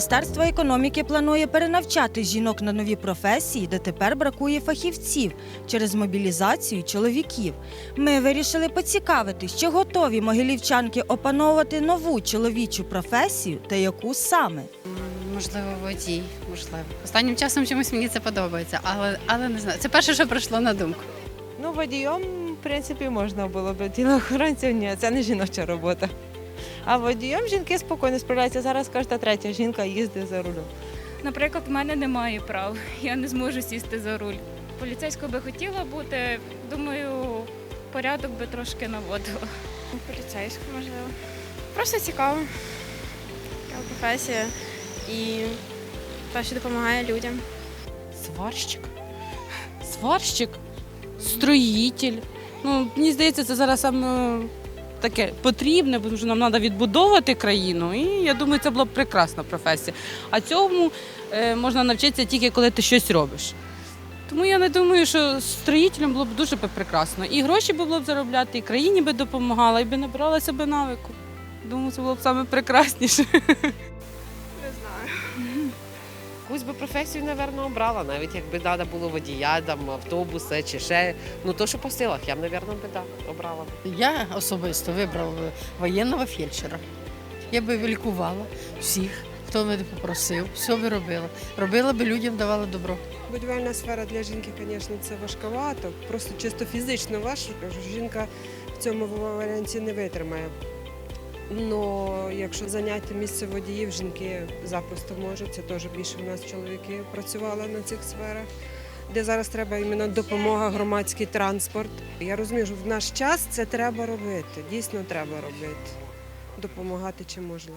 Міністерство економіки планує перенавчати жінок на нові професії, де тепер бракує фахівців через мобілізацію чоловіків. Ми вирішили поцікавитись, чи готові могилівчанки опановувати нову чоловічу професію та яку саме. Можливо, водій, можливо. Останнім часом чомусь мені це подобається, але, але не знаю. Це перше, що прийшло на думку. Ну, водієм, в принципі, можна було б. Тілоохоронців ні, це не жіноча робота. А водієм жінки спокійно справляються. Зараз кожна третя жінка їздить за рулем. Наприклад, в мене немає прав. Я не зможу сісти за руль. Поліцейською би хотіла бути. Думаю, порядок би трошки наводила. Поліцейську, можливо. Просто цікаво. Така професія і те, що допомагає людям. Сварщик. Сварщик, строїтель. Ну, мені здається, це зараз саме таке потрібне, тому що нам треба відбудовувати країну. І я думаю, це була б прекрасна професія. А цьому е, можна навчитися тільки коли ти щось робиш. Тому я не думаю, що строїтелем було б дуже прекрасно. І гроші би було б заробляти, і країні би допомагала, і би набиралася би навику. Думаю, це було б саме прекрасніше. Не знаю. Якусь би професію, напевно, обрала, навіть якби треба було водія, там, автобуси чи ще. Ну то, що по силах, я б, напевно, би да, обрала. Я особисто вибрала воєнного фельдшера. Я би лікувала всіх, хто мене попросив, все би робила. Робила би людям, давала добро. Будівельна сфера для жінки, звісно, це важковато. Просто чисто фізично важко. Жінка в цьому варіанті не витримає. Ну, якщо зайняти місце водіїв, жінки запросто можуть. Це теж більше в нас чоловіки працювали на цих сферах, де зараз треба іменно допомога, громадський транспорт. Я розумію, що в наш час це треба робити. Дійсно треба робити. Допомагати чи можна.